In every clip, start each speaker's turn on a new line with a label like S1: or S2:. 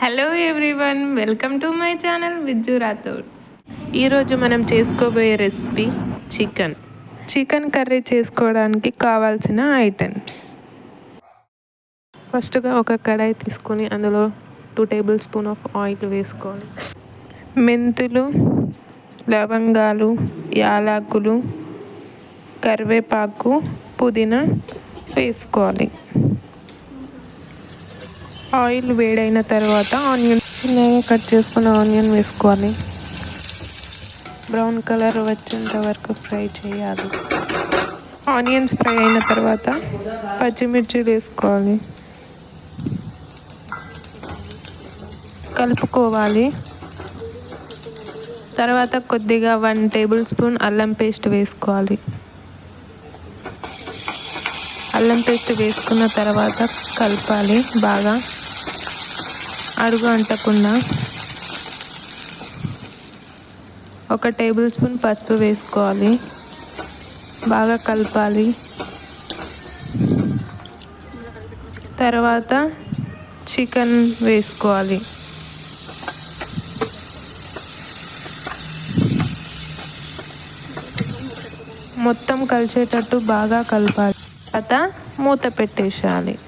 S1: Hello everyone welcome to my channel Vijju Rathod
S2: ఈరోజు మనం చేసుకోబోయే రెసిపీ చికెన్
S1: చికెన్ కర్రీ చేసుకోవడానికి కావాల్సిన ఐటమ్స్
S2: ఫస్ట్గా ఒక కడాయి తీసుకొని అందులో two tablespoon of oil వేసుకోవాలి.
S1: మెంతులు లవంగాలు యాలకులు కరివేపాకు పుదీనా వేసుకోవాలి. ఆయిల్ వేడైన తర్వాత ఆనియన్ చిన్నగా కట్ చేసుకున్న ఆనియన్ వేసుకోవాలి బ్రౌన్ కలర్ వచ్చేంత వరకు ఫ్రై చేయాలి. ఆనియన్స్ ఫ్రై అయిన తర్వాత పచ్చిమిర్చి వేసుకోవాలి. కలుపుకోవాలి. తర్వాత కొద్దిగా వన్ టేబుల్ స్పూన్ అల్లం పేస్ట్ వేసుకోవాలి. అల్లం పేస్ట్ వేసుకున్న తర్వాత కలపాలి బాగా. అడుగు అంటకుండా ఒక టేబుల్ స్పూన్ పసుపు వేసుకోవాలి. బాగా కలపాలి. తర్వాత చికెన్ వేసుకోవాలి. మొత్తం కలిసేటట్టు బాగా కలపాలి. తర్వాత మూత పెట్టేసేయాలి.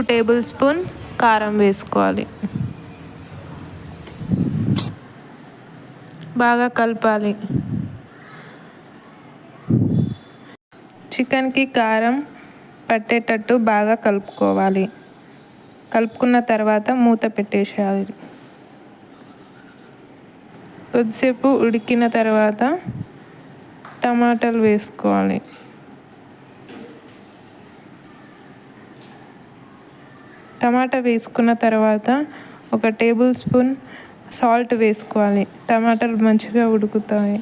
S1: టేబుల్ స్పూన్ కారం వేసుకోవాలి. బాగా కలపాలి. చికెన్కి కారం పట్టేటట్టు బాగా కలుపుకోవాలి. కలుపుకున్న తర్వాత మూత పెట్టేసేయాలి. కొద్దిసేపు ఉడికిన తర్వాత టమాటాలు వేసుకోవాలి. టమాటా వేసుకున్న తర్వాత ఒక టేబుల్ స్పూన్ సాల్ట్ వేసుకోవాలి. టమాటాలు మంచిగా ఉడుకుతాయి.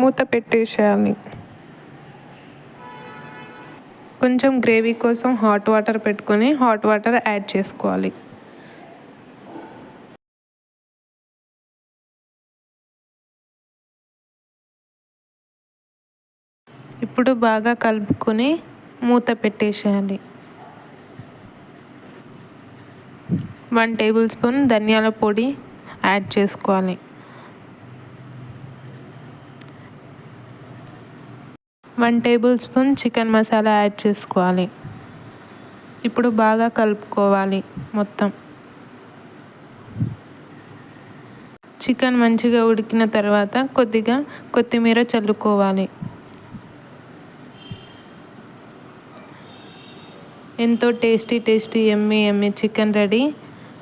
S1: మూత పెట్టేసేయాలి. కొంచెం గ్రేవీ కోసం హాట్ వాటర్ పెట్టుకొని హాట్ వాటర్ యాడ్ చేసుకోవాలి. ఇప్పుడు బాగా కలుపుకొని మూత పెట్టేసేయాలి. వన్ టేబుల్ స్పూన్ ధనియాల పొడి యాడ్ చేసుకోవాలి. One tablespoon chicken masala add చేసుకోవాలి. ఇప్పుడు బాగా కలుపుకోవాలి మొత్తం. చికెన్ మంచిగా ఉడికిన తర్వాత కొద్దిగా కొత్తిమీర చల్లుకోవాలి. ఎంతో టేస్టీ టేస్టీ ఎమ్మి ఎమ్మి చికెన్ రెడీ.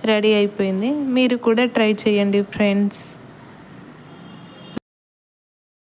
S1: రెడీ అయిపోయింది. మీరు కూడా ట్రై చేయండి ఫ్రెండ్స్.